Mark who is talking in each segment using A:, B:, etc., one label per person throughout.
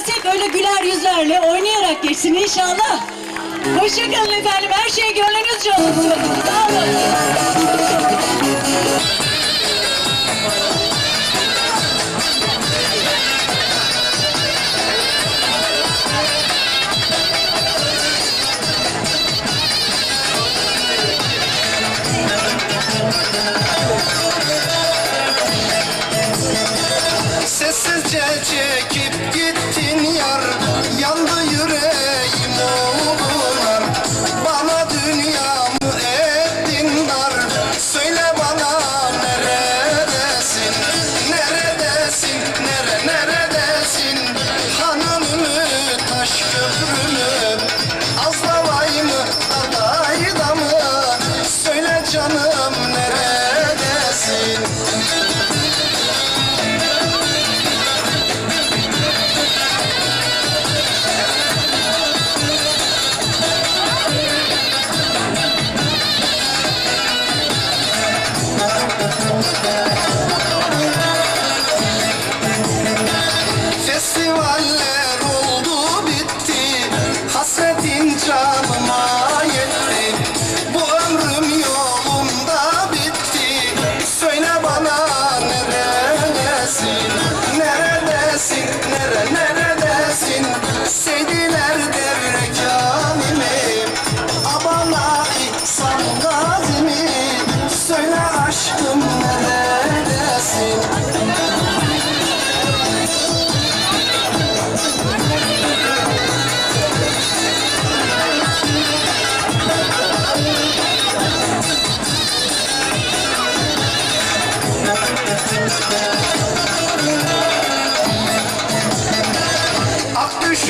A: yıllarınız hep böyle güler yüzlerle oynayarak geçsin inşallah. Hoşçakalın efendim. Her şey gönlünüzce olsun. Sağ olun.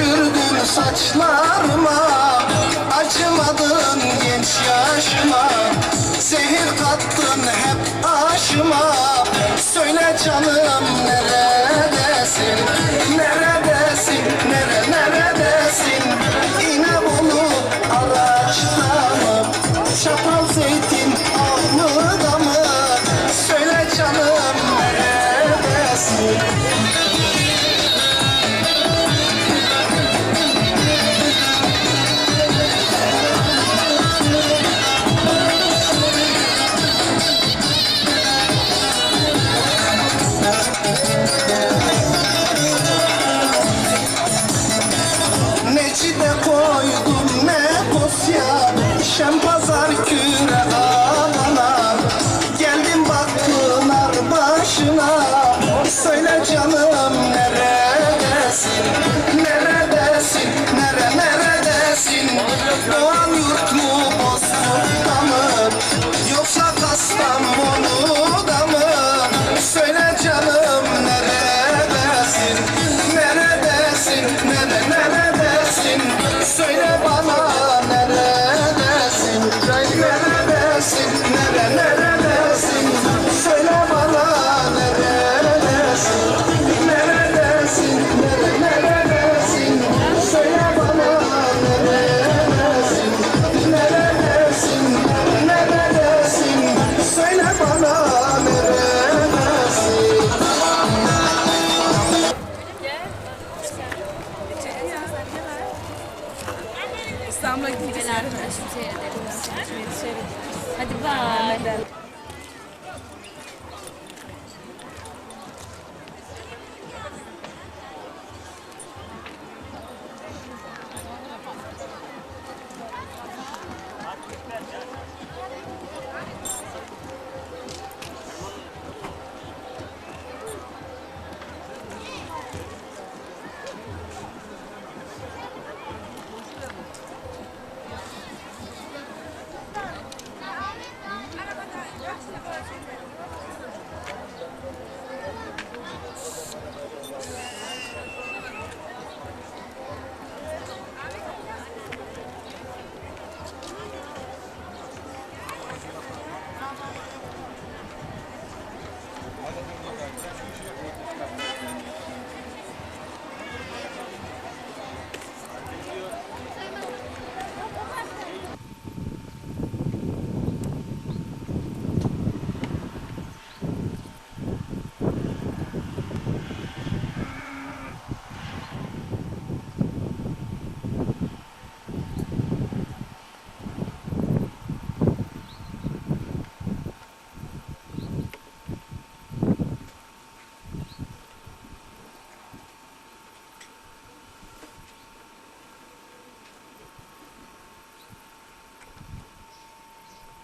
B: Düşürdün saçlarıma Acımadın genç yaşıma. Zehir kattın hep aşıma. Söyle canım neredesin? Neredesin? Nere neredesin?
C: İnan Shempas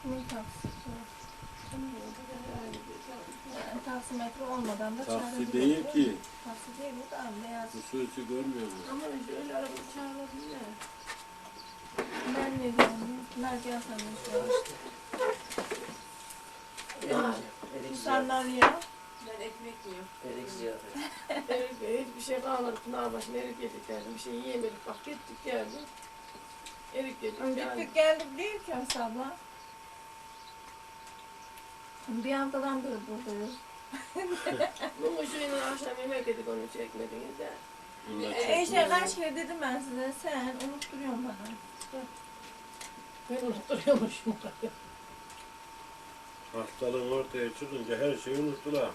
D: Kimin taksisi? Yani taksimetre olmadan da
E: Taksi değil ki.
D: Taksi değil bu da beyaz.
E: Hususi görmüyor musun?
F: Ama öyle araba çağırabilir.
D: Ben ne diyorum? Bunlar gelsen de
F: Ya,
D: İnsanlar ya.
F: ben ekmek yiyorum.
G: Erik ziyafeti.
F: Erik Bey hiçbir şey kalmadı. Pınar başına erik yedik geldim. Bir şey yiyemedik. Bak gittik geldik. Erik yedik geldik.
D: Gittik geldik değil ki Aslı abla. Bir haftadan beri buradayız.
F: Bu şeyin akşam yemek yedik onu çekmediniz de.
D: E, işte kaç kere dedim ben size sen unutturuyorsun bana.
F: Ben unutturuyormuşum.
E: Hastalığın ortaya çıkınca her şeyi unuttular.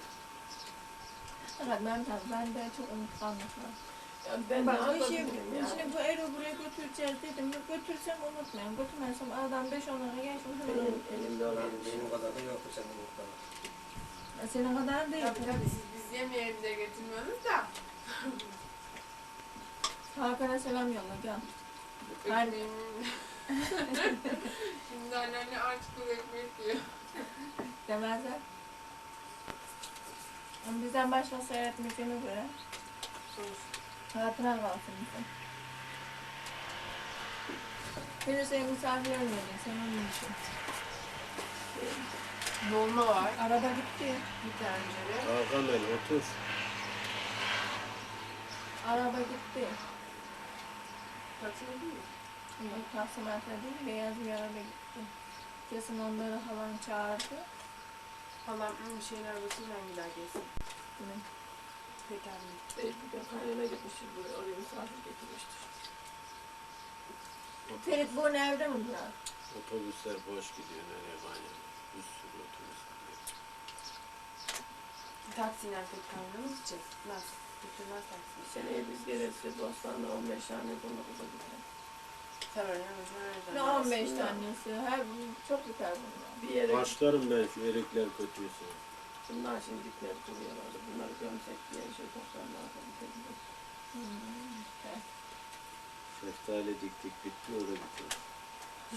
D: Evet ben ben de çok unutkanlık var.
F: Ya ben de
D: Bak şey,
F: anladım ya.
D: şimdi bu Ero buraya götüreceğiz dedim. Yok götürsem unutmayayım. Götürmezsem 5-10 lira geçmiş hemen
F: Benim
D: unutmayayım.
F: elimde olan
G: Benim, kadar da yoktu senin bu kadar.
D: Senin kadar değil.
H: Tabii tabii siz biz yemeğe de getirmiyorsunuz da.
D: Hakan'a selam yolla gel. Aynen.
H: Şimdi anneanne artık ekmek yiyor.
D: Demezler. Ama bizden başka seyretmeyeceğine göre hatıra kalsın bize. Henüz senin misafir olmayacak. Sen onun için.
H: Dolma var.
D: Araba gitti.
H: Bir tencere.
E: Hakan el otur.
D: Araba gitti.
H: Taksime değil mi?
D: Yok taksimetre değil, beyaz bir araba gitti. Kesin onları falan çağırdı.
H: Halam hmm, şeyin arabasıyla gider gelsin.
D: Ne?
H: Anne.
F: Belki de kaynana gitmiştir buraya. Oraya misafir getirmiştir.
D: Ferit bu evde mi durar?
E: Otobüsler boş gidiyor nereye manyak. Bir sürü otobüs gidiyor.
H: Taksiyle pek kaynamız gidecek. Nasıl? Götürmez taksi.
F: Seneye biz gelirse Bostan'da 15 tane konuğumuza gider.
H: Öyle öyle.
D: Ne 15 tanesi? Her çok biter bunlar.
F: Bir yere
E: Başlarım ben şu erikler kötüyse.
F: Bunlar şimdi gitmeye duruyorlardı. Bunları gömsek diye şey toplarlar.
D: Hmm.
E: Şeftali diktik bitti orada bitti.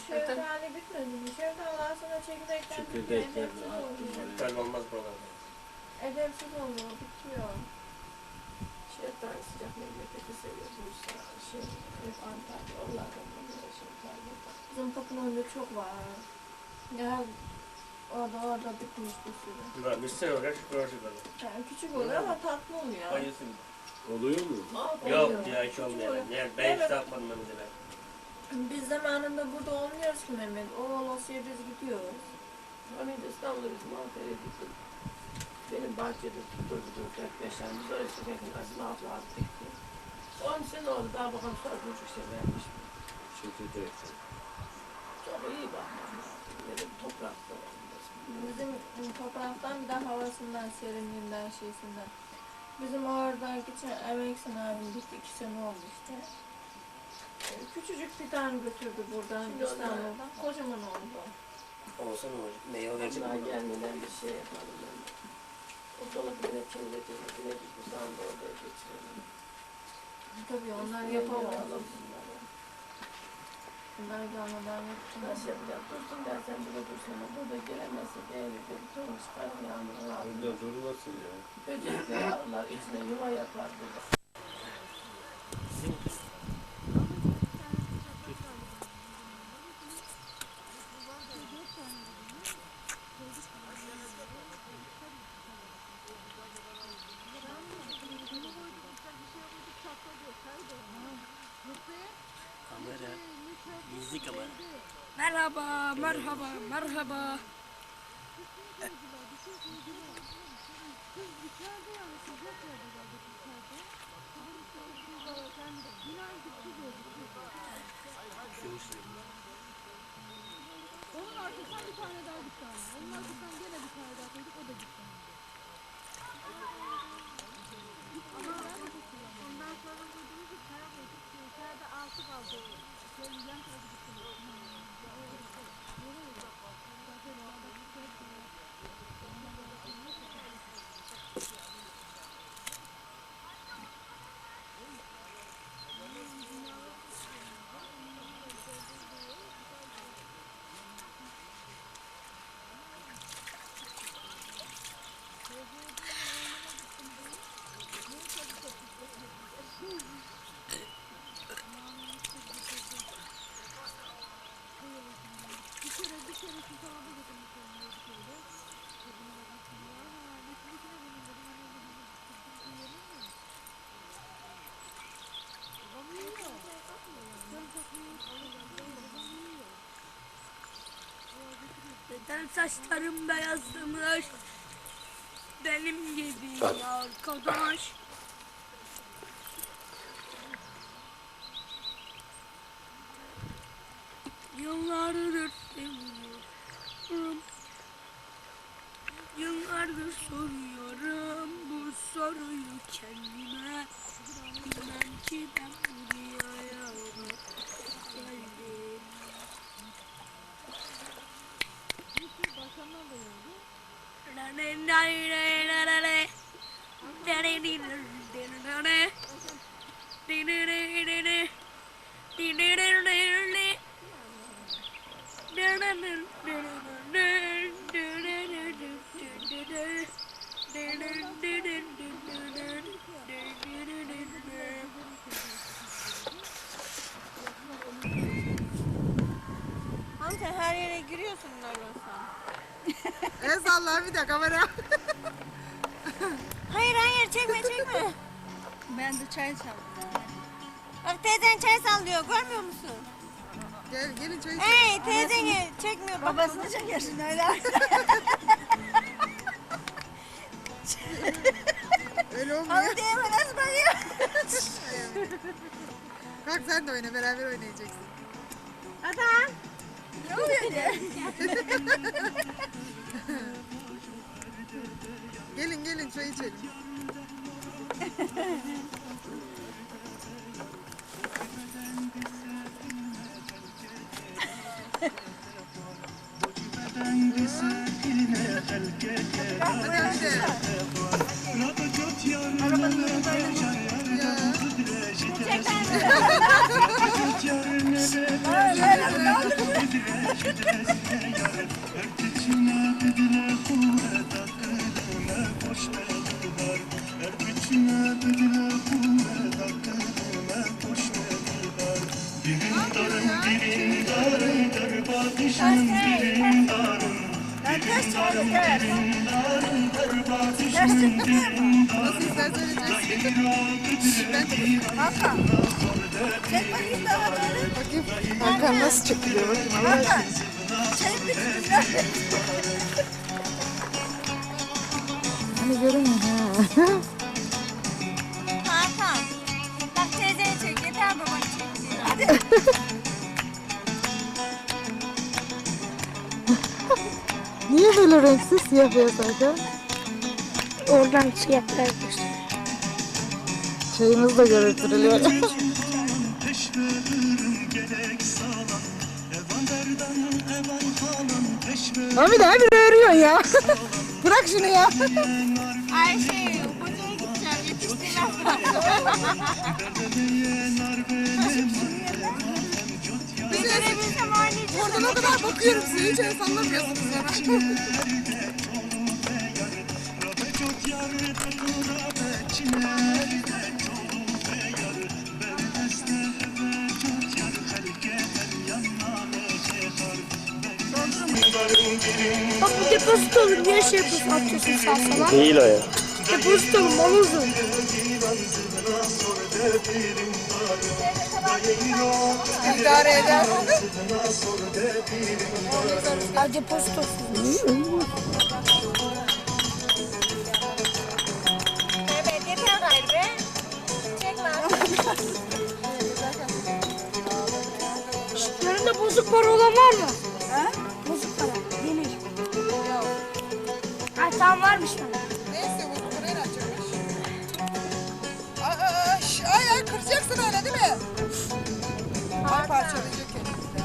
D: Şeftali bitmedi mi? Şeftali aslında çekirdekten bitiyor.
E: Çekirdekten
D: Edepsiz oluyor.
G: Böyle olmaz buralarda.
D: Edepsiz oluyor, bitiyor.
F: Şeftali sıcak memleketi seviyor. Bursa, şey, hep Antalya. Onlardan bunlara şeftali.
D: Bizim kapının önünde çok var. Ya orada orada bitmiş bir sürü.
G: Oraya şu karşı böyle.
D: Yani küçük oluyor ama tatlı oluyor.
G: Bayılsın.
E: Oluyor mu?
G: Yok
D: Oluyor.
G: ya hiç olmuyor.
D: oluyor.
G: Yani ben
D: Evet.
G: hiç takmadım ben de ben.
D: Biz zamanında burada olmuyoruz ki Mehmet. O olasıya biz gidiyoruz.
F: Hani de İstanbul'da bizim Ankara'ya gittik. Benim bahçede tutturdu 4-5 tane. Sonra işte bakın Azim abla abi gitti. 10 sene oldu daha bakalım sonra buçuk şey vermiş.
E: Çekirdekten.
F: Çok iyi bakmış. Böyle toprakta
D: Bizim topraktan bir de havasından, serinliğinden, şeysinden. Bizim orada geçen Emeksin abim gitti. iki sene oldu işte. Ee, Küçücük bir tane götürdü buradan
F: Şimdi onlar-
D: İstanbul'dan. Kocaman oldu.
G: Olsa ne olacak? Meyve verecek mi?
F: gelmeden bir şey yapalım ben. de. O dolabı yine kirletelim. Yine biz bu zamanda oraya geçirelim.
D: Tabii onlar yapamaz.
F: Bunları.
D: Bunlar gelmeden yapacağız.
F: Nasıl yapacağız? Dursun burada dursana. Burada gelemezsek eğride bir ton çıkar yağmurun altında.
E: Burada durmasın ya.
F: Böcekler, arılar içine yuva yapar burada.
G: Kamera. Gizli kamera.
I: Merhaba, merhaba. Onun arkasından bir tane daha gitti ama. Onun arkasından gene bir tane daha koyduk, o da gitti. Ama ondan sonra koyduğumuz bir kara koyduk. Kayada altı kaldı. Şöyle yan tarafı gitti. Thank you.
J: Neden saçlarım beyazlamış? Benim gibi arkadaş. Yıllardır seviyorum. Yıllardır soruyorum bu soruyu kendime. Bilmem ki ben bu dünyaya geldim.
I: Geldi.
K: Hanım sen her yere giriyorsun Narlosan.
L: El salla bir de kamera.
K: Hayır hayır çekme çekme.
M: Ben de çay çaldım.
K: Bak teyzen çay sallıyor görmüyor musun?
L: Gel gelin çay için.
K: Hey teyzeni çekmiyor. Bak.
M: Babasını çekersin öyle.
L: Öyle olmuyor.
K: Al diye nasıl bakıyor?
L: Kalk sen de oyna beraber oynayacaksın.
K: Adam. Ne oluyor diye.
L: Gelin gelin nasıl çekiliyor bakayım Allah aşkına. Hani görünmüyor ha.
K: Hakan. Bak teyzeni çek yeter babanı çek. Hadi.
L: Niye böyle renksiz siyah beyaz Hakan?
J: Oradan siyahlar göster.
L: Çayımız da görüntülüyor. Abi de hadi örüyorsun ya. Bırak şunu ya.
K: Ayşe Buca'ya gideceğim yetiştirmez Bir görebilsem anneciğim.
L: Oradan o kadar bakıyorum size hiç el sallamıyorsunuz bana.
J: Bak bu depozito olur. Niye şey yapıyorsun? Atıyorsun sağ sola.
E: Değil o ya.
J: Depozito olur. Mal uzun.
L: İdare eder.
J: Ha depozito
K: Evet yeter gayrı be. Çekme.
J: Yanında bozuk para olan var mı? Varmış bana.
L: Neyse bu buraya? Aa, şş, ay ay kıracaksın öyle değil mi? Ay parçalayacak elimizde.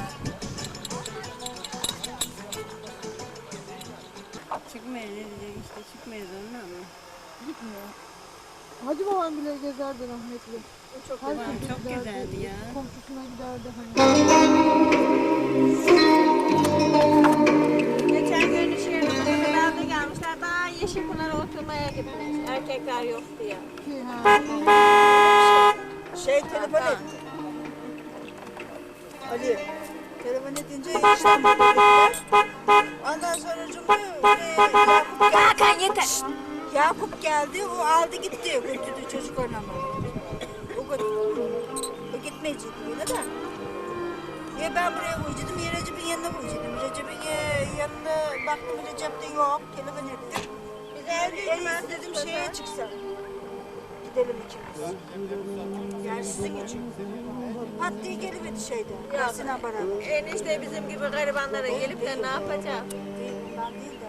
M: Çıkmayız işte çıkmayız ondan mı?
L: Hacı babam bile gezerdi rahmetli. Çok
M: Tamam çok güzeldi ya.
L: Komşusuna giderdi hani.
K: Daha Yeşilpınar'a oturmaya gitmiş. Erkekler yok diye.
N: Şey telefon et. Ali. Telefon edince işlem bittiler. Ondan sonra Cumhur Yakup geldi.
J: Hakan yeter.
N: Yakup geldi, o aldı gitti, götürdü çocuk oynamaya. O götürdü. O gitmeyecek böyle de. Ya ben buraya koyacaktım, ya Recep'in yanına koyacaktım. Recep'in ya- yanına baktım Recep de yok, telefon ettim. Evdeyiz dedim şeye çıksak. Gidelim ikimiz. Sizin için. Pat diye gelmedi şeyden. Sinan beraber.
D: Enişte bizim gibi garibanlara gelip de ne yapacak?
N: Değil, bundan değil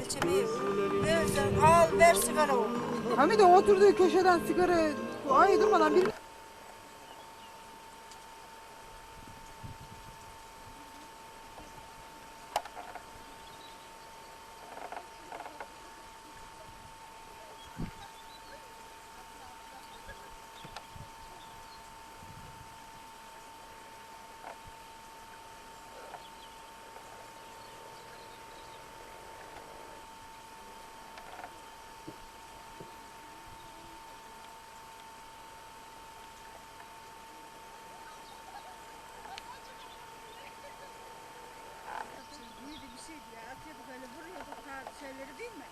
N: de sigara. Ver sen, al ver sigara onu.
L: Hamide oturduğu köşeden sigara ay durmadan bir
I: şeyleri değil mi?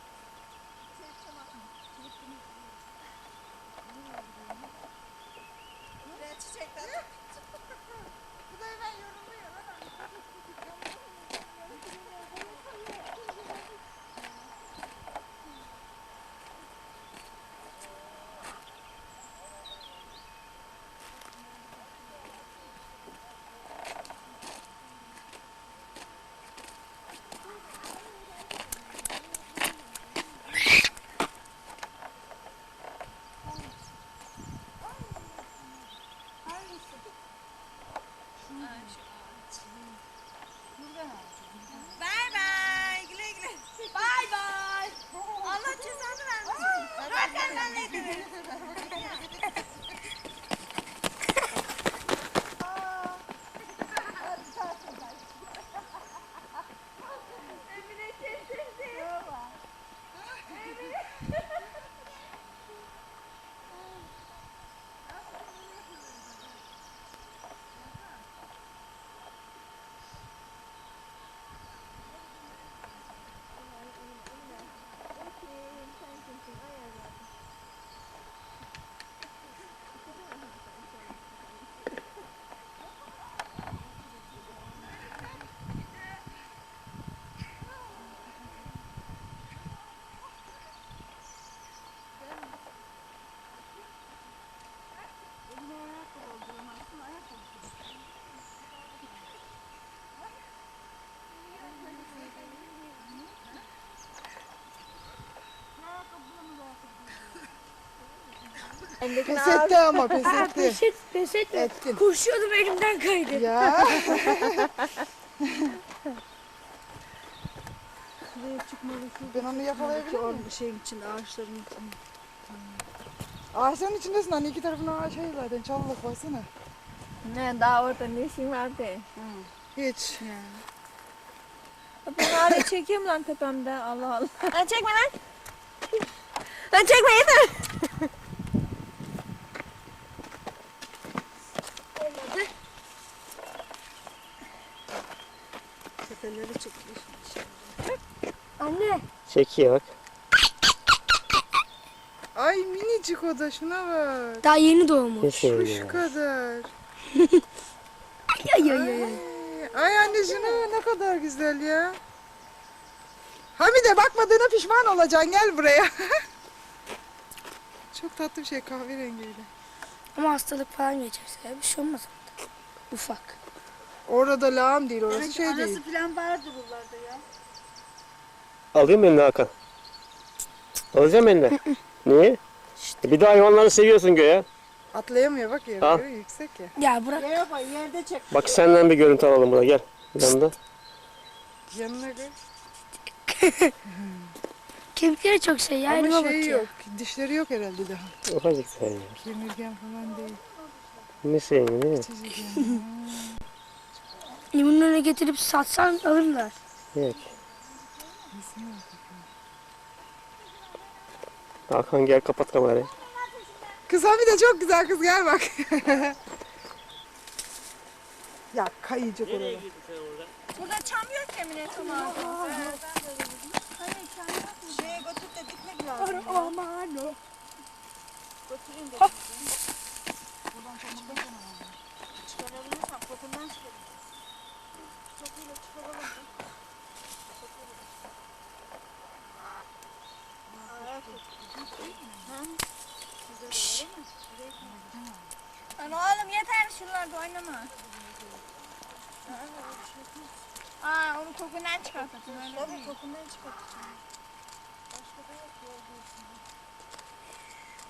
N: Çiçekler.
I: Bu da hemen yoruluyor.
L: Pes etti ama pes etti.
J: pes et, pes etme.
L: Ettin.
J: Koşuyordum elimden kaydı.
L: Ya. ben onu yakalayabilir miyim?
N: Bir şeyin içinde, ağaçların içinde.
L: Ağaçların içindesin anne iki tarafına ağaç şey zaten çalılık baksana.
D: Ne daha orada ne işin var be?
L: Hiç.
D: Ben hala çekiyorum lan tepemde Allah Allah. Lan çekme lan. Lan çekme yeter.
G: Çekiyor bak.
L: Ay minicik o da şuna bak.
J: Daha yeni doğmuş.
G: Ne
L: Şu
G: ya.
L: kadar.
J: Ay ay ay. ay.
L: Ay anne şuna ne kadar güzel ya. Hamide bakmadığına pişman olacaksın gel buraya. Çok tatlı bir şey kahverengiyle.
J: Ama hastalık falan geçerse bir şey olmaz. Ufak.
L: Orada lağım değil orası şey değil.
N: Anası falan vardır buralarda ya.
G: Alayım mı eline Hakan? Alacağım eline. Niye? Bir de hayvanları seviyorsun göğe.
L: Atlayamıyor bak yere
G: Al.
L: göre yüksek ya.
J: Ya bırak.
N: Yere koy, yerde çek.
G: Bak senden bir görüntü alalım burada gel. Yanında.
L: Yanına koy.
J: Kemikleri çok şey ya. elime
L: Ama şey
J: batıyor.
L: yok. Dişleri yok herhalde daha.
G: Ufacık sen ya.
L: Kemirgen falan değil.
G: Ne sevmiyor değil mi?
L: Çizik yani.
J: Limonunu getirip satsan alırlar.
G: Yok. Hakan gel kapat kamerayı.
L: Kız Hamide çok güzel kız gel bak. ya kayacak orada.
N: Burada çam yok ya Emine tamam. Şeye götür de dikmek lazım. Aman o. Götüreyim de. Buradan çıkaralım. Çıkarabilirsem kokundan çıkarım. Kokuyla çıkaralım. Lan oğlum yeter şunlarda oynama. Aa onu kokundan çıkartacaksın öyle Tabii kokundan çıkartacaksın. Başka da yok gördüğün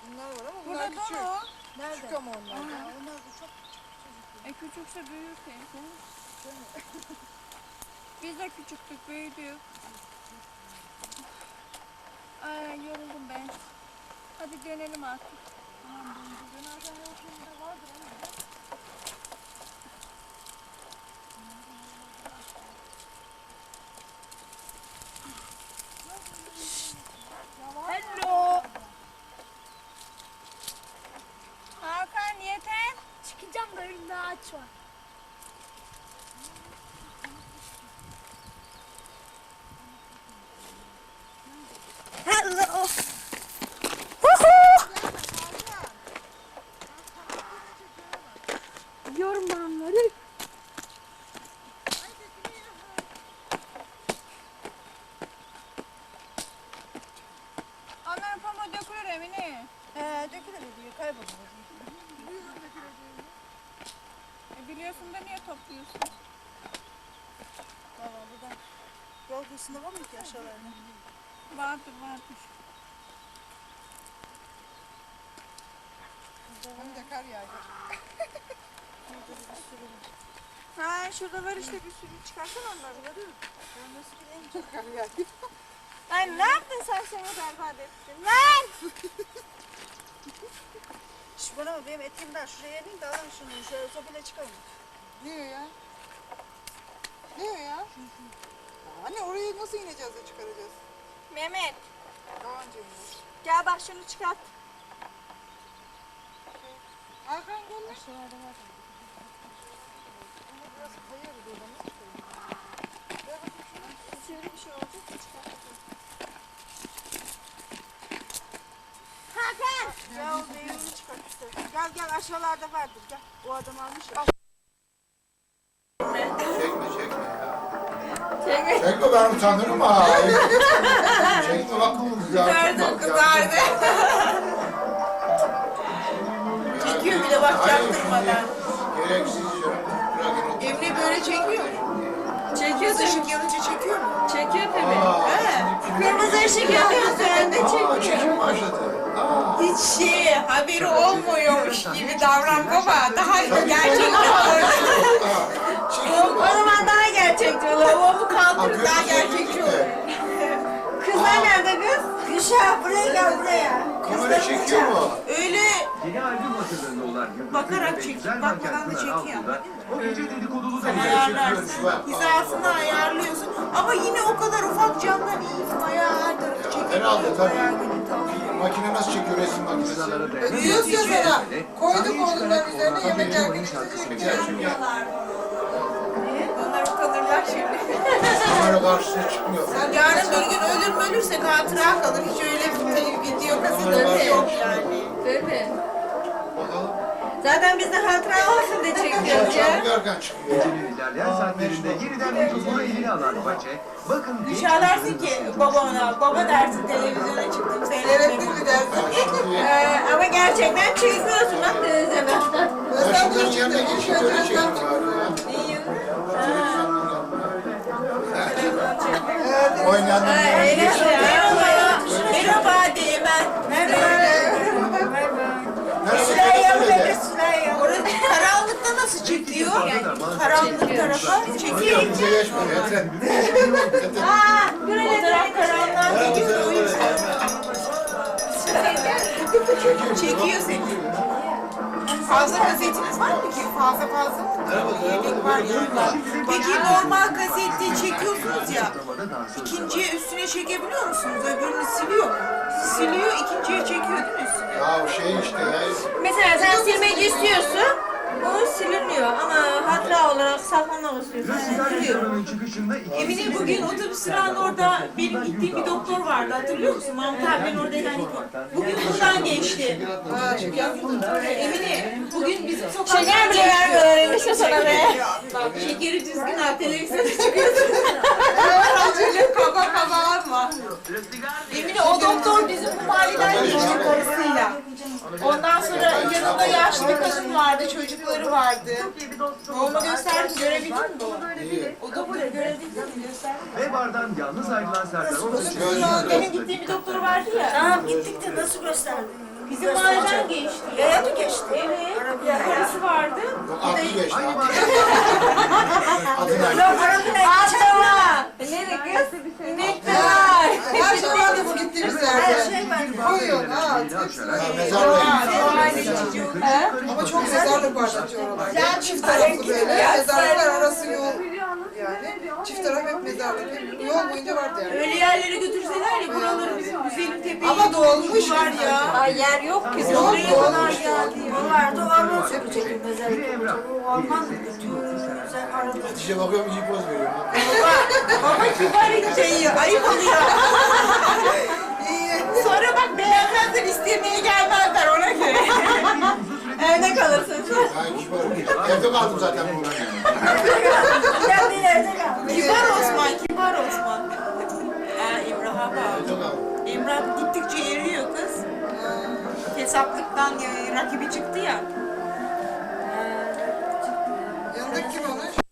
L: Bunlar var ama
N: Burada
L: bunlar küçük.
N: dolu. Nerede?
L: Küçük ama onlar.
N: Aa, onlar da çok
D: E küçükse büyür teyze. Biz de küçüktük büyüdük. Ay yoruldum ben. Hadi dönelim artık.
N: Hello. Hakan yeter.
J: Çıkacağım da önümde ağaç var.
N: Hello.
J: Diyorum ben onları.
D: Onların pamuğu dökülür Emine.
N: Ee, dökülüyor kaybolur.
D: E biliyorsun da niye topluyorsun?
N: Valla burada yol kıyısında var mı ki aşağılarında?
D: Vardır vardır.
L: Hem de kar yağıyor.
N: Ha şurada var işte bir sürü çıkarsan onları. Ben nasıl bileyim?
L: Çok kar yağıyor.
N: Ay ne yaptın sen seni berbat ettin? Lan! Şu bana benim etimden şuraya ineyim de alın şunu. Şöyle sopayla çıkalım.
L: O ya? O ya? Anne oraya nasıl ineceğiz de çıkaracağız?
N: Mehmet
L: Daha önce ineceğiz.
N: gel bak şunu çıkart.
L: Hakan gel lan. Ama biraz kayarız oradan. Nasıl kayarız? Ver bakayım şunu.
N: Şöyle bir şey olacak mı çıkartalım.
J: Hakan.
N: Gel o meyveni çıkart istersen. Gel gel aşağılarda vardır gel. O adam almış ya.
O: Çekme çekme ya. Çekme ben utanırım ha. çekme bak kızardı. Kızardı Çekiyor bile bak çaktırmadan. Gereksiz ya.
A: Emre böyle çekiyor. Çekiyor ışık yanınca çekiyor mu? Çekiyor tabii.
N: Kırmızı ışık yanıyorsa önde çek.
O: Aa çekim başladı.
A: Hiç şey haberi olmuyormuş gibi davran baba. Daha gerçekten
N: O zaman daha gerçekçi olur.
A: Lavuğumu
O: Aa,
A: kaldırıp daha gerçekçi olur.
N: Kızlar nerede kız? Gülşah buraya gel buraya.
O: Kamera çekiyor mu?
A: Öyle
P: Yeni albüm hazırlığında olan
A: Bakarak
P: Tilbe ve
A: çek-
P: Güzel
A: bakmadan da çekiyor.
P: O gece dedikodulu
O: çekiyormuş bak.
A: hizasını ayarlıyorsun. Ama yine o kadar ufak camdan iyisin ayardır.
O: Herhalde tabii. Makine nasıl çekiyor resim makinesi?
L: Diyoruz ya sana. Koyduk
P: sahneye
L: oğlum
P: çıkarak
L: ben üzerine yemek yerken
O: gel.
A: Onlar utanırlar şimdi.
O: Kamera karşısına çıkmıyor.
A: Yarın bir gün ölür mü ölürsek hatıra kalır. Hiç öyle bir video kaseti yok yani. Tabii.
O: Bakalım.
A: Zaten biz de hatıra olsun diye çekiyoruz ya.
O: Yarken çıkıyor.
P: Gecenin ilerleyen saatlerinde yeniden mikrofonu eline alan Paçe, bakın genç
A: Çağlarsın ki babana, baba dersin televizyona çıktım seyrettim.
L: Seyrettin mi dersin?
A: Ee, ama gerçekten çekiyorsun denize ben.
O: Başımdan yerine geçip öyle.
A: İyiyim.
O: Oynayanın
A: Öyle Merhaba. Merhaba diye ben.
N: Süreyya Buraya Süreyya.
A: Orada karanlıkta nasıl çekiyor? Yani karanlık tarafa çekiyor. O taraf karanlığa gidiyor. Çekiyor seni. Fazla kasetiniz var mı ki? Fazla fazla mı? Yedek var galiba. Peki normal kaseti çekiyorsunuz ya. İkinciye üstüne çekebiliyor musunuz? Öbürünü siliyor mu? Siliyor, ikinciye çekiyor değil mi üstüne?
O: Ya o şey işte ya.
J: Mesela sen silmek istiyorsun.
D: O siliniyor ama hatıra olarak saklamak
P: çıkışında iki
A: Emine bugün otobüs durağının orada benim gittiğim bir doktor vardı hatırlıyor musun? Mahmut abi ben orada yani bugün buradan geçti.
L: Ha
A: Emine bugün bizim sokakta
D: Şeker bile vermiyorlar enişte sana be.
A: Şekeri düzgün al televizyona çıkıyorsun. Acele kaba kaba alma. Emine o doktor bizim bu mahalleden geçti karısıyla. Ondan sonra yanında yaşlı bir kadın vardı, çocukları vardı. Onu gösterdim, görebildin mi? O doktoru görebildin mi? Gösterdim.
P: ve bardan yalnız ayrılan Serdar Ortaç'ın
A: Benim gittiğim bir doktor vardı ya.
N: Tamam gittik de nasıl gösterdin?
A: Bizim mahalleden geçti.
N: Yaya mı geçti?
A: Evet. Ya karısı vardı.
O: Aklı geçti.
P: bardan
O: Adına
A: Aşkına. Nereye kız? İnek de var.
L: Her şey vardı bu gittiğimiz yerde. Koyuyorsun ha.
P: aşarak
L: Ama çok mezarlık var tabii oralarda. Çift taraflı böyle. Mezarlıklar arası çift taraf hep mezarlık. Hep Yol boyunca vardı yani.
A: Öyle yerlere götürseler ya buraları bizim güzelim tepeyi.
L: Ama dolmuş
A: var ya.
D: Ay yer yok ki.
L: Yok
A: Oraya kadar
L: dolmuş.
A: geldi.
N: O vardı orman sökecek
P: Emrah.
N: Orman sen.
O: Hatice bakıyorum iyi poz veriyor.
A: Ama kibar şeyi ayıp oluyor. Sonra bak beğenmezler istemeye gelmezler ona göre. Evde kalırsın.
O: Ay kibar. Evde kaldım zaten
N: bu Kendi evde kaldım.
A: Kibar Osman, kibar Osman. Ha İmrah'a bak. İmrah gittikçe eriyor kız. Ee, hesaplıktan e, rakibi çıktı ya. Ee, Yanındaki kim olur?